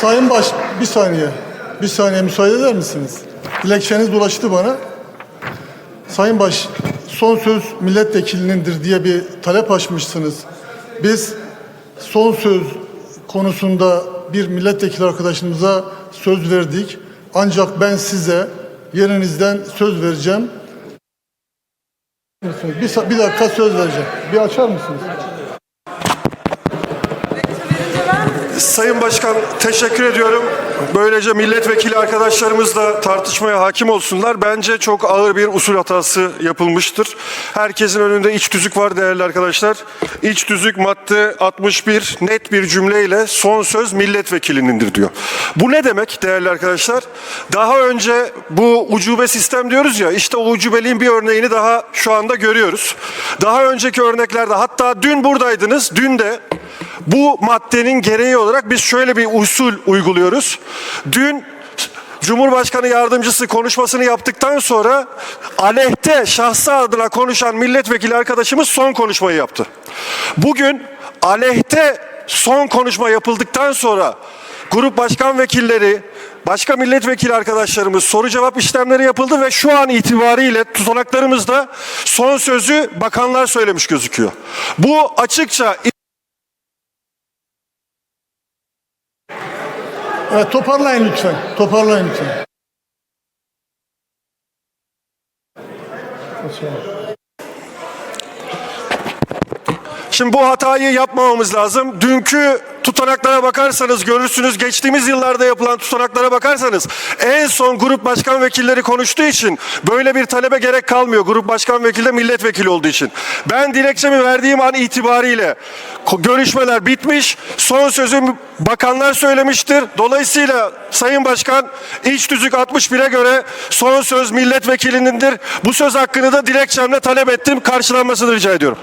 Sayın Baş, bir saniye. Bir saniye müsaade eder misiniz? Dilekçeniz ulaştı bana. Sayın Baş, son söz milletvekilindir diye bir talep açmışsınız. Biz son söz konusunda bir milletvekili arkadaşımıza söz verdik. Ancak ben size yerinizden söz vereceğim. Bir, bir dakika söz vereceğim. Bir açar mısınız? Sayın Başkan teşekkür ediyorum. Böylece milletvekili arkadaşlarımız da tartışmaya hakim olsunlar. Bence çok ağır bir usul hatası yapılmıştır. Herkesin önünde iç tüzük var değerli arkadaşlar. İç tüzük madde 61 net bir cümleyle son söz milletvekilindir diyor. Bu ne demek değerli arkadaşlar? Daha önce bu ucube sistem diyoruz ya işte o ucubeliğin bir örneğini daha şu anda görüyoruz. Daha önceki örneklerde hatta dün buradaydınız. Dün de bu maddenin gereği olarak biz şöyle bir usul uyguluyoruz. Dün Cumhurbaşkanı yardımcısı konuşmasını yaptıktan sonra aleyhte şahsı adına konuşan milletvekili arkadaşımız son konuşmayı yaptı. Bugün aleyhte son konuşma yapıldıktan sonra grup başkan vekilleri, başka milletvekili arkadaşlarımız soru cevap işlemleri yapıldı ve şu an itibariyle tutanaklarımızda son sözü bakanlar söylemiş gözüküyor. Bu açıkça Evet, toparlayın lütfen. Toparlayın lütfen. Şimdi bu hatayı yapmamamız lazım. Dünkü tutanaklara bakarsanız görürsünüz geçtiğimiz yıllarda yapılan tutanaklara bakarsanız en son grup başkan vekilleri konuştuğu için böyle bir talebe gerek kalmıyor. Grup başkan vekili de milletvekili olduğu için. Ben dilekçemi verdiğim an itibariyle görüşmeler bitmiş. Son sözü bakanlar söylemiştir. Dolayısıyla Sayın Başkan iç tüzük 61'e göre son söz milletvekilindendir. Bu söz hakkını da dilekçemle talep ettim. Karşılanmasını rica ediyorum.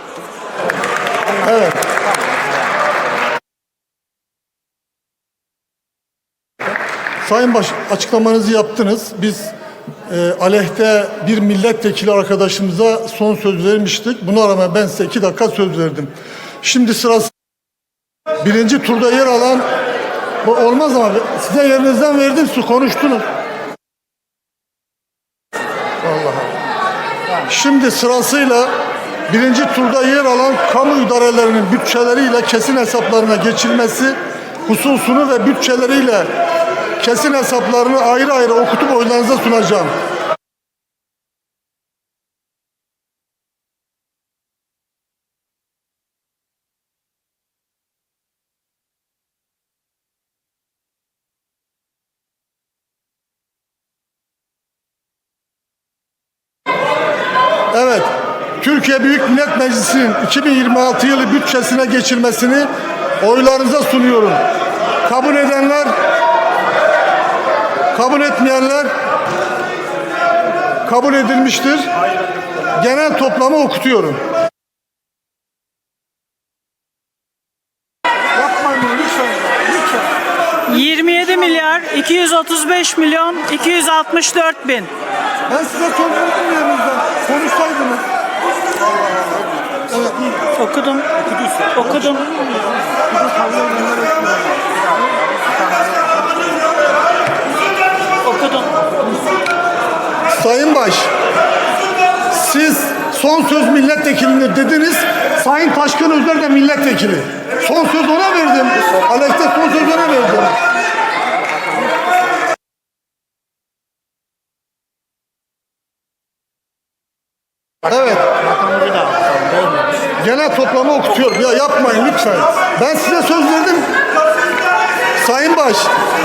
Sayın Baş, açıklamanızı yaptınız. Biz e, aleyhte bir milletvekili arkadaşımıza son söz vermiştik. Buna rağmen ben size iki dakika söz verdim. Şimdi sırası birinci turda yer alan bu olmaz ama size yerinizden verdim siz konuştunuz. Allah Allah. Şimdi sırasıyla birinci turda yer alan kamu idarelerinin bütçeleriyle kesin hesaplarına geçilmesi hususunu ve bütçeleriyle kesin hesaplarını ayrı ayrı okutup oylarınıza sunacağım. Evet, Türkiye Büyük Millet Meclisi'nin 2026 yılı bütçesine geçirmesini oylarınıza sunuyorum. Kabul edenler, kabul etmeyenler kabul edilmiştir. Genel toplamı okutuyorum. Yapmayın bunu lütfen. Lütfen. 27 milyar 235 milyon 264 bin. Ben size sormadım yerinizden. Konuşsaydınız. Okudum. Okudum. Okudum. Sayın Baş, siz son söz milletvekilindir dediniz. Sayın Taşkın Özer de milletvekili. Son söz ona verdim. Aleyhte son söz ona verdim. Evet. Genel toplamı okutuyorum. Ya yapmayın lütfen. Ben size söz verdim. Sayın Baş,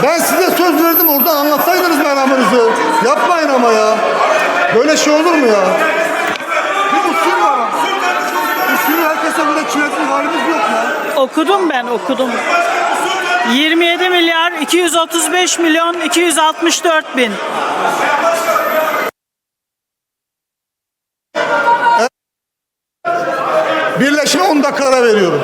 ben size söz verdim oradan anlatsaydınız meramınızı. Yapmayın ama ya. Böyle şey olur mu ya? Bir usul var ama. Usulü herkese böyle çiğnetmek halimiz yok ya. Okudum ben okudum. 27 milyar 235 milyon 264 bin. karar veriyorum.